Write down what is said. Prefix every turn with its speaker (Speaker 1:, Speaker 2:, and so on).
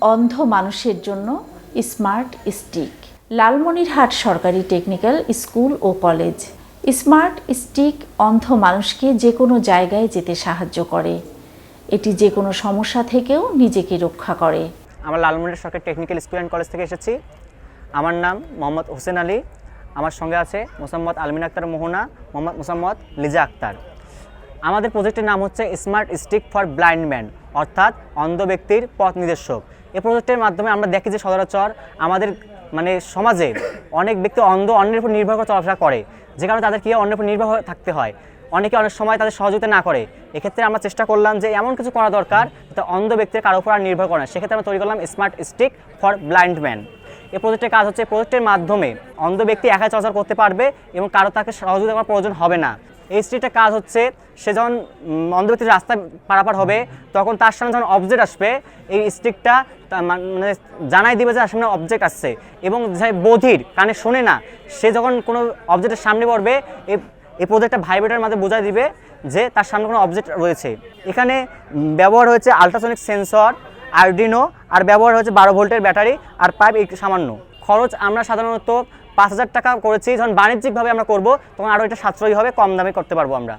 Speaker 1: অন্ধ মানুষের জন্য স্মার্ট স্টিক। লালমনিরহাট সরকারি টেকনিক্যাল স্কুল ও কলেজ। স্মার্ট স্টিক অন্ধ মানুষকে যে কোনো জায়গায় যেতে সাহায্য করে। এটি যে কোনো সমস্যা থেকেও নিজেকে রক্ষা করে।
Speaker 2: আমরা লালমনির সরকারি টেকনিক্যাল স্কুল অ্যান্ড কলেজ থেকে এসেছি। আমার নাম মোহাম্মদ হোসেন আলী। আমার সঙ্গে আছে মোসাম্মদ আলমিন আক্তার মোহনা, মোহাম্মদ মোসাম্মদ লিজা আক্তার। আমাদের প্রজেক্টের নাম হচ্ছে smart stick for blind man অর্থাৎ অন্ধ ব্যক্তির পথ নির্দেশক। এই প্রজেক্টের মাধ্যমে আমরা দেখি যে সচরাচর আমাদের মানে সমাজে অনেক ব্যক্তি অন্ধ অন্যের উপর নির্ভর করে চলাফেরা করে, যে কারণে তাদের কি অন্যের উপর নির্ভর থাকতে হয়? অনেকে অনেক সময় তাদের সহযোগিতা না করে। এক্ষেত্রে আমরা চেষ্টা করলাম যে এমন কিছু করা দরকার যাতে অন্ধ ব্যক্তির কারও উপর আর নির্ভর করে না। সেক্ষেত্রে আমরা তৈরি করলাম smart stick for blind man এই প্রজেক্টের কাজ হচ্ছে প্রজেক্টের মাধ্যমে অন্ধ ব্যক্তি একাই চলাচল করতে পারবে এবং কারও তাকে সহযোগিতা করার প্রয়োজন হবে না। এই স্ট্রিটের কাজ হচ্ছে সে যখন উম, অন্ধ ব্যক্তির রাস্তায় পারাপার হবে তখন তার সামনে যখন অবজেক্ট আসবে এই স্টিকটা মানে জানাই দিবে যে সামনে অবজেক্ট আসছে। এবং যে বধির কানে শোনে না সে যখন কোনো অবজেক্টের সামনে পড়বে এই প্রজেক্টটা ভাইব্রেটার মাঝে বোঝাই দিবে যে তার সামনে কোনো অবজেক্ট রয়েছে। এখানে ব্যবহার হয়েছে আলট্রাসনিক সেন্সর আর্ডিনো আর ব্যবহার হয়েছে বারো ভোল্টের ব্যাটারি আর পাইপ সামান্য। খরচ আমরা সাধারণত পাঁচ হাজার টাকা করেছি। যখন বাণিজ্যিকভাবে আমরা করব, তখন আরও এটা সাশ্রয়ী হবে, কম দামে করতে পারব আমরা।